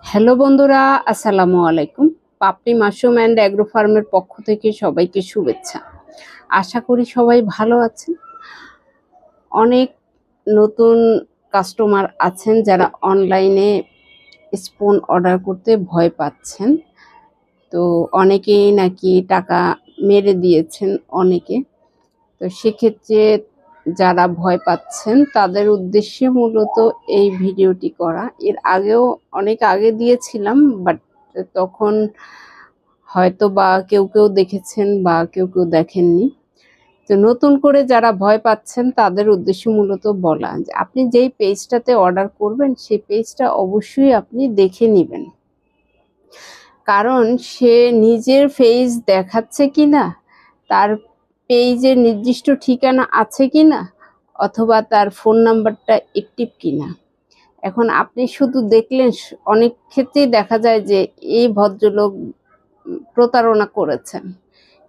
Hello বন্ধুরা, আসসালামু আলাইকুম। পাপড়ি মাশরুম অ্যান্ড অ্যাগ্রো ফার্মের পক্ষ থেকে সবাইকে শুভেচ্ছা। আশা করি সবাই ভালো আছেন। অনেক নতুন কাস্টমার আছেন যারা অনলাইনে স্পুন অর্ডার করতে ভয় পাচ্ছেন। তো অনেকেই নাকি টাকা মেরে দিয়েছেন অনেকে। তো সেক্ষেত্রে যারা ভয় পাচ্ছেন, তাদের উদ্দেশ্যে মূলত এই ভিডিওটি করা। এর আগেও অনেক আগে দিয়েছিলাম, বাট তখন হয়তো বা কেউ কেউ দেখেছেন বা কেউ কেউ দেখেননি। তো নতুন করে যারা ভয় পাচ্ছেন, তাদের উদ্দেশ্য মূলত বলা যে, আপনি যেই পেজটাতে অর্ডার করবেন, সেই পেজটা অবশ্যই আপনি দেখে নেবেন। কারণ সে নিজের ফেজ দেখাচ্ছে কি না তার পেজের নির্দিষ্ট ঠিকানা আছে কি না অথবা তার ফোন নাম্বারটা অ্যাক্টিভ কিনা? এখন আপনি শুধু দেখলেন, অনেক ক্ষেত্রেই দেখা যায় যে এই ভদ্রলোক প্রতারণা করেছেন।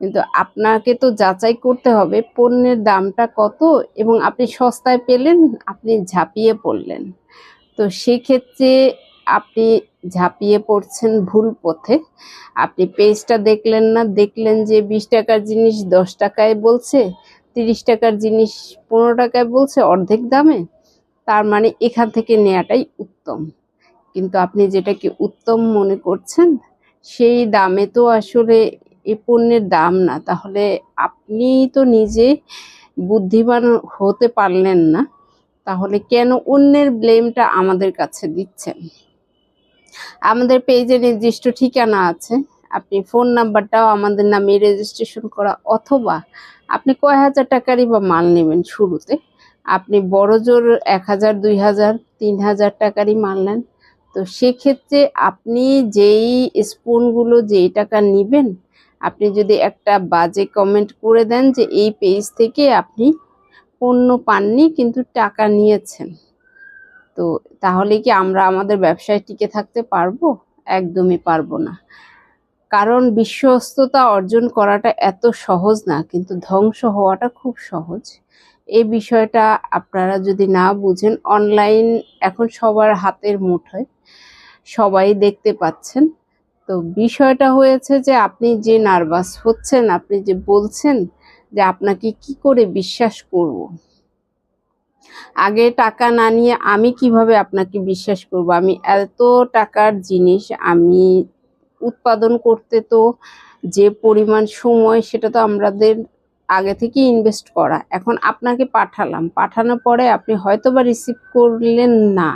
কিন্তু আপনাকে তো যাচাই করতে হবে, পণ্যের দামটা কত এবং আপনি সস্তায় পেলেন, আপনি ঝাঁপিয়ে পড়লেন। তো সেক্ষেত্রে আপনি ঝাঁপিয়ে পড়ছেন ভুল পথে। আপনি পেজটা দেখলেন না, দেখলেন যে বিশ টাকার জিনিস দশ টাকায় বলছে, তিরিশ টাকার জিনিস পনেরো টাকায় বলছে, অর্ধেক দামে। তার মানে এখান থেকে নেওয়াটাই উত্তম। কিন্তু আপনি যেটাকে উত্তম মনে করছেন, সেই দামে তো আসলে এ পণ্যের দাম না। তাহলে আপনি তো নিজে বুদ্ধিমান হতে পারলেন না। তাহলে কেন অন্যের ব্লেমটা আমাদের কাছে দিচ্ছেন? আমাদের পেজে নির্দিষ্ট ঠিকানা আছে। আপনি ফোন নাম্বারটাও আমাদের নামে রেজিস্ট্রেশন করা অথবা আপনি কয় হাজার টাকারই বা মাল নেবেন শুরুতে, আপনি বড় জোর এক হাজার, দুই হাজার, তিন হাজার টাকারই মাল নেন। তো সেক্ষেত্রে আপনি যেই স্পুনগুলো যেই টাকা নেবেন, আপনি যদি একটা বাজে কমেন্ট করে দেন যে এই পেজ থেকে আপনি পণ্য পাননি কিন্তু টাকা নিয়েছেন। তো তাহলে কি আমরা আমাদের ব্যবসায় টিকে থাকতে পারব? একদমই পারব না। কারণ বিশ্বস্ততা অর্জন করাটা এত সহজ না, কিন্তু ধ্বংস হওয়াটা খুব সহজ। এই বিষয়টা আপনারা যদি না বুঝেন, অনলাইন এখন সবার হাতের মুঠোয়, সবাই দেখতে পাচ্ছেন। তো বিষয়টা হয়েছে যে আপনি যে নার্ভাস হচ্ছেন, আপনি যে বলছেন যে আপনাকে কি করে বিশ্বাস করব? আগে টাকা না নিয়ে আমি কীভাবে আপনাকে বিশ্বাস করব? আমি এত টাকার জিনিস আমি উৎপাদন করতে তো যে পরিমাণ সময় সেটা তো আমাদের আগে থেকে ইনভেস্ট করা। এখন আপনাকে পাঠালাম, পাঠানোর পরে আপনি হয়তো বা রিসিভ করলেন না।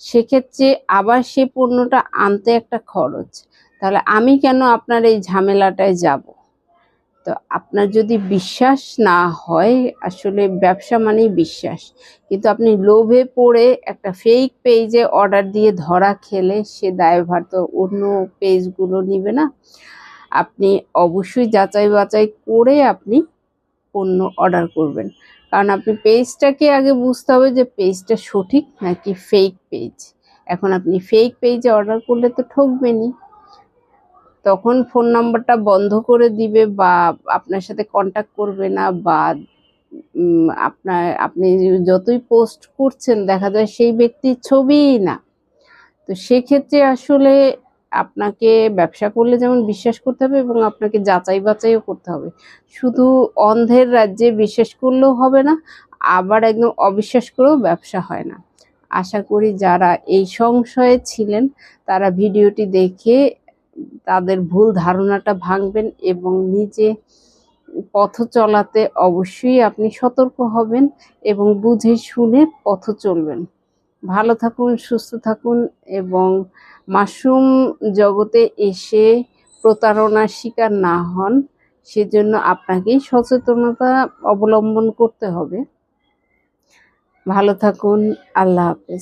সেক্ষেত্রে আবার সে পণ্যটা আনতে একটা খরচ। তাহলে আমি কেন আপনার এই ঝামেলাটায় যাব? তো আপনার যদি বিশ্বাস না হয়, আসলে ব্যবসা মানেই বিশ্বাস। কিন্তু আপনি লোভে পড়ে একটা ফেক পেজে অর্ডার দিয়ে ধরা খেলে সে দায়ভার তো অন্য পেজগুলো নিবে না। আপনি অবশ্যই যাচাই বাছাই করে আপনি পণ্য অর্ডার করবেন। কারণ আপনি পেজটাকে আগে বুঝতে হবে যে পেজটা সঠিক নাকি ফেক পেজ এখন আপনি ফেক পেজে অর্ডার করলে তো ঠকবেনই। তখন ফোন নাম্বারটা বন্ধ করে দিবে বা আপনার সাথে কন্ট্যাক্ট করবে না বা আপনার, আপনি যতই পোস্ট করছেন, দেখা যায় সেই ব্যক্তির ছবিই না। তো সেক্ষেত্রে আসলে আপনাকে ব্যবসা করলে যেমন বিশ্বাস করতে হবে এবং আপনাকে যাচাই বাছাইও করতে হবে। শুধু অন্ধের রাজ্যে বিশ্বাস করলেও হবে না, আবার একদম অবিশ্বাস করেও ব্যবসা হয় না। আশা করি যারা এই সংশয়ে ছিলেন, তারা ভিডিওটি দেখে তাদের ভুল ধারণাটা ভাঙবেন এবং নিজে পথ চলাতে অবশ্যই আপনি সতর্ক হবেন এবং বুঝে শুনে পথ চলবেন। ভালো থাকুন, সুস্থ থাকুন এবং মাশরুম জগতে এসে প্রতারণার শিকার না হন, সেজন্য আপনাকেই সচেতনতা অবলম্বন করতে হবে। ভালো থাকুন, আল্লাহ হাফেজ।